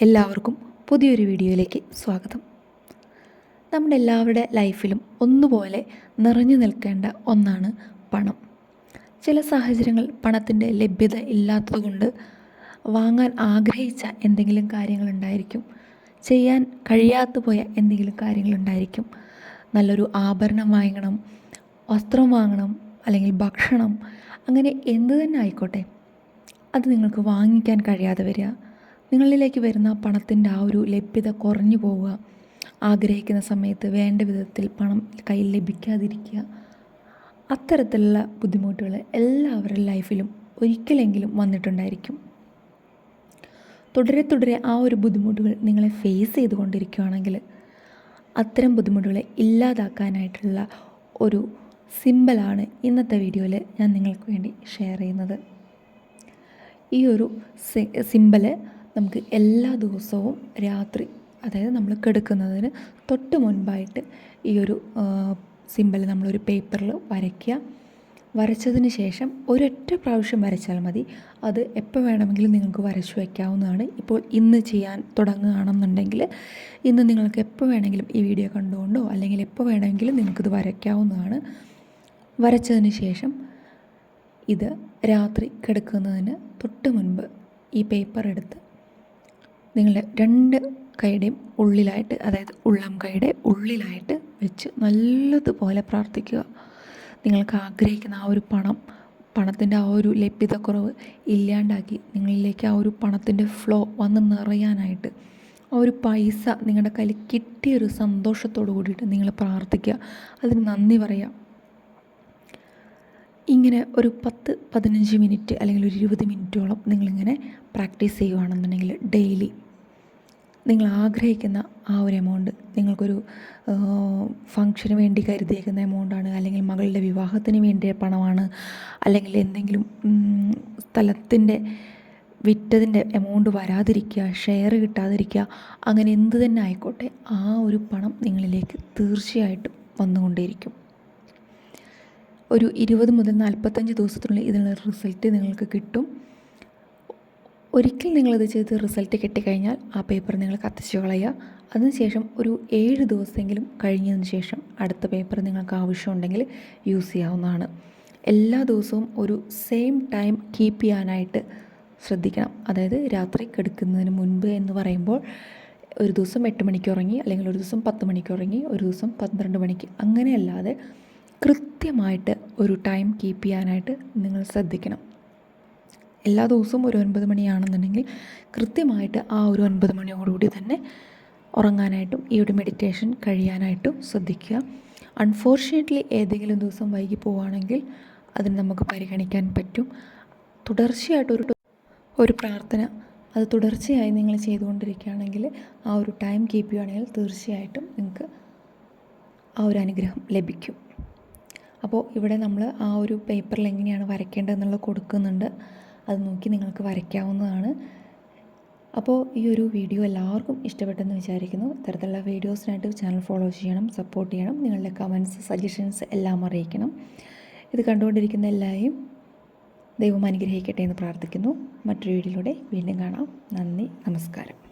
എല്ലാവർക്കും പുതിയൊരു വീഡിയോയിലേക്ക് സ്വാഗതം. നമ്മുടെ എല്ലാവരുടെ ലൈഫിലും ഒന്നുപോലെ നിറഞ്ഞു നിൽക്കേണ്ട ഒന്നാണ് പണം. ചില സാഹചര്യങ്ങൾ പണത്തിന്റെ ലഭ്യത ഇല്ലാത്തതുകൊണ്ട് വാങ്ങാൻ ആഗ്രഹിച്ച എന്തെങ്കിലും കാര്യങ്ങളുണ്ടായിരിക്കും ചെയ്യാൻ കഴിയാത്ത പോയ എന്തെങ്കിലും കാര്യങ്ങളുണ്ടായിരിക്കും നല്ലൊരു ആഭരണം വാങ്ങണം വസ്ത്രം വാങ്ങണം അല്ലെങ്കിൽ ഭക്ഷണം അങ്ങനെ എന്ത് തന്നെ ആയിക്കോട്ടെ. അത് നിങ്ങൾക്ക് വാങ്ങിക്കാൻ കഴിയാതെ വരിക നിങ്ങളിലേക്ക് വരുന്ന പണത്തിന്റെ ആ ഒരു ലഭ്യത കുറഞ്ഞു പോവുക. ആഗ്രഹിക്കുന്ന സമയത്ത് വേണ്ട വിധത്തിൽ പണം കയ്യിൽ ലഭിക്കാതിരിക്കുക. അത്തരത്തിലുള്ള ബുദ്ധിമുട്ടുകൾ എല്ലാവരുടെ ലൈഫിലും ഒരിക്കലെങ്കിലും വന്നിട്ടുണ്ടായിരിക്കും. തുടരെ തുടരെ ആ ഒരു ബുദ്ധിമുട്ടുകൾ നിങ്ങളെ ഫേസ് ചെയ്തുകൊണ്ടിരിക്കുകയാണെങ്കിൽ അത്തരം ബുദ്ധിമുട്ടുകളെ ഇല്ലാതാക്കാനായിട്ടുള്ള ഒരു സിമ്പിളാണ് ഇന്നത്തെ വീഡിയോയിൽ ഞാൻ നിങ്ങൾക്ക് വേണ്ടി ഷെയർ ചെയ്യുന്നത്. ഈ ഒരു സിമ്പിൾ നമുക്ക് എല്ലാ ദിവസവും രാത്രി അതായത് നമ്മൾ കിടക്കുന്നതിന് തൊട്ട് മുൻപായിട്ട് ഈ ഒരു സിമ്പിൾ നമ്മളൊരു പേപ്പറിൽ വരയ്ക്കുക. വരച്ചതിന് ശേഷം ഒരൊറ്റ പ്രാവശ്യം വരച്ചാൽ മതി. അത് എപ്പോൾ വേണമെങ്കിലും നിങ്ങൾക്ക് വരച്ചു വയ്ക്കാവുന്നതാണ് ഇപ്പോൾ ഇന്ന് ചെയ്യാൻ തുടങ്ങുകയാണെന്നുണ്ടെങ്കിൽ ഇന്ന് നിങ്ങൾക്ക് എപ്പോൾ വേണമെങ്കിലും ഈ വീഡിയോ കണ്ടുകൊണ്ടോ അല്ലെങ്കിൽ എപ്പോൾ വേണമെങ്കിലും നിങ്ങൾക്കിത് വരയ്ക്കാവുന്നതാണ്. വരച്ചതിന് ശേഷം ഇത് രാത്രി കിടക്കുന്നതിന് തൊട്ട് മുൻപ് ഈ പേപ്പർ എടുത്ത് നിങ്ങളുടെ രണ്ട് കൈയുടെയും ഉള്ളിലായിട്ട് അതായത് ഉള്ളം കൈയുടെ ഉള്ളിലായിട്ട് വെച്ച് നല്ലതുപോലെ പ്രാർത്ഥിക്കുക. നിങ്ങൾക്ക് ആഗ്രഹിക്കുന്ന ആ ഒരു പണം പണത്തിന്റെ ആ ഒരു ലഭ്യതക്കുറവ് ഇല്ലാണ്ടാക്കി നിങ്ങളിലേക്ക് ആ ഒരു പണത്തിന്റെ ഫ്ലോ വന്ന് നിറയാനായിട്ട് ആ ഒരു പൈസ നിങ്ങളുടെ കയ്യിൽ കിട്ടിയൊരു സന്തോഷത്തോടു കൂടിയിട്ട് നിങ്ങൾ പ്രാർത്ഥിക്കുക. അതിന് നന്ദി പറയുക. ഇങ്ങനെ ഒരു പത്ത് പതിനഞ്ച് മിനിറ്റ് അല്ലെങ്കിൽ ഒരു ഇരുപത് മിനിറ്റോളം നിങ്ങളിങ്ങനെ പ്രാക്ടീസ് ചെയ്യുകയാണെന്നുണ്ടെങ്കിൽ ഡെയിലി നിങ്ങൾ ആഗ്രഹിക്കുന്ന ആ ഒരു എമൗണ്ട് നിങ്ങൾക്കൊരു ഫങ്ഷന് വേണ്ടി കരുതിയേക്കുന്ന എമൗണ്ടാണ് അല്ലെങ്കിൽ മകളുടെ വിവാഹത്തിന് വേണ്ടിയ പണമാണ് അല്ലെങ്കിൽ എന്തെങ്കിലും സ്ഥലത്തിന്റെ വിറ്റതിന്റെ എമൗണ്ട് വരാതിരിക്കുക ഷെയർ കിട്ടാതിരിക്കുക അങ്ങനെ എന്ത് തന്നെ ആയിക്കോട്ടെ ആ ഒരു പണം നിങ്ങളിലേക്ക് തീർച്ചയായിട്ടും വന്നുകൊണ്ടേയിരിക്കും. ഒരു ഇരുപത് മുതൽ നാൽപ്പത്തഞ്ച് ദിവസത്തിനുള്ളിൽ ഇതിനുള്ള റിസൾട്ട് നിങ്ങൾക്ക് കിട്ടും. ഒരിക്കൽ നിങ്ങളിത് ചെയ്ത് റിസൾട്ട് കിട്ടിക്കഴിഞ്ഞാൽ ആ പേപ്പർ നിങ്ങൾ കത്തിച്ചു കളയുക. അതിനുശേഷം ഒരു ഏഴ് ദിവസമെങ്കിലും കഴിഞ്ഞതിന് ശേഷം അടുത്ത പേപ്പർ നിങ്ങൾക്ക് ആവശ്യമുണ്ടെങ്കിൽ യൂസ് ചെയ്യാവുന്നതാണ്. എല്ലാ ദിവസവും ഒരു സെയിം ടൈം കീപ്പ് ചെയ്യാനായിട്ട് ശ്രദ്ധിക്കണം. അതായത് രാത്രി കിടക്കുന്നതിന് മുൻപ് എന്ന് പറയുമ്പോൾ ഒരു ദിവസം എട്ട് മണിക്ക് ഉറങ്ങി അല്ലെങ്കിൽ ഒരു ദിവസം പത്ത് മണിക്ക് ഉറങ്ങി ഒരു ദിവസം പന്ത്രണ്ട് മണിക്ക് അങ്ങനെയല്ലാതെ കൃത്യമായിട്ട് ഒരു ടൈം കീപ്പ് ചെയ്യാനായിട്ട് നിങ്ങൾ ശ്രദ്ധിക്കണം. എല്ലാ ദിവസവും ഒരു ഒൻപത് മണിയാണെന്നുണ്ടെങ്കിൽ കൃത്യമായിട്ട് ആ ഒരു ഒൻപത് മണിയോടുകൂടി തന്നെ ഉറങ്ങാനായിട്ടും ഈ ഒരു മെഡിറ്റേഷൻ കഴിയാനായിട്ടും ശ്രദ്ധിക്കുക. അൺഫോർച്ചുനേറ്റ്ലി ഏതെങ്കിലും ദിവസം വൈകി പോവുകയാണെങ്കിൽ അതിന് നമുക്ക് പരിഗണിക്കാൻ പറ്റും. തുടർച്ചയായിട്ടൊരു ഒരു പ്രാർത്ഥന അത് തുടർച്ചയായി നിങ്ങൾ ചെയ്തുകൊണ്ടിരിക്കുകയാണെങ്കിൽ ആ ഒരു ടൈം കീപ്പ് ചെയ്യുകയാണെങ്കിൽ തീർച്ചയായിട്ടും നിങ്ങൾക്ക് ആ ഒരു അനുഗ്രഹം ലഭിക്കും. അപ്പോൾ ഇവിടെ നമ്മൾ ആ ഒരു പേപ്പറിൽ എങ്ങനെയാണ് വരയ്ക്കേണ്ടതെന്നുള്ളത് കൊടുക്കുന്നുണ്ട്. അത് നോക്കി നിങ്ങൾക്ക് വരയ്ക്കാവുന്നതാണ്. അപ്പോൾ ഈ ഒരു വീഡിയോ എല്ലാവർക്കും ഇഷ്ടപ്പെട്ടെന്ന് വിചാരിക്കുന്നു. ഇത്തരത്തിലുള്ള വീഡിയോസിനായിട്ട് ചാനൽ ഫോളോ ചെയ്യണം സപ്പോർട്ട് ചെയ്യണം. നിങ്ങളുടെ കമൻസ് സജഷൻസ് എല്ലാം അറിയിക്കണം. ഇത് കണ്ടുകൊണ്ടിരിക്കുന്ന എല്ലാവരെയും ദൈവം അനുഗ്രഹിക്കട്ടെ എന്ന് പ്രാർത്ഥിക്കുന്നു. മറ്റൊരു വീഡിയോയിലൂടെ വീണ്ടും കാണാം. നന്ദി നമസ്കാരം.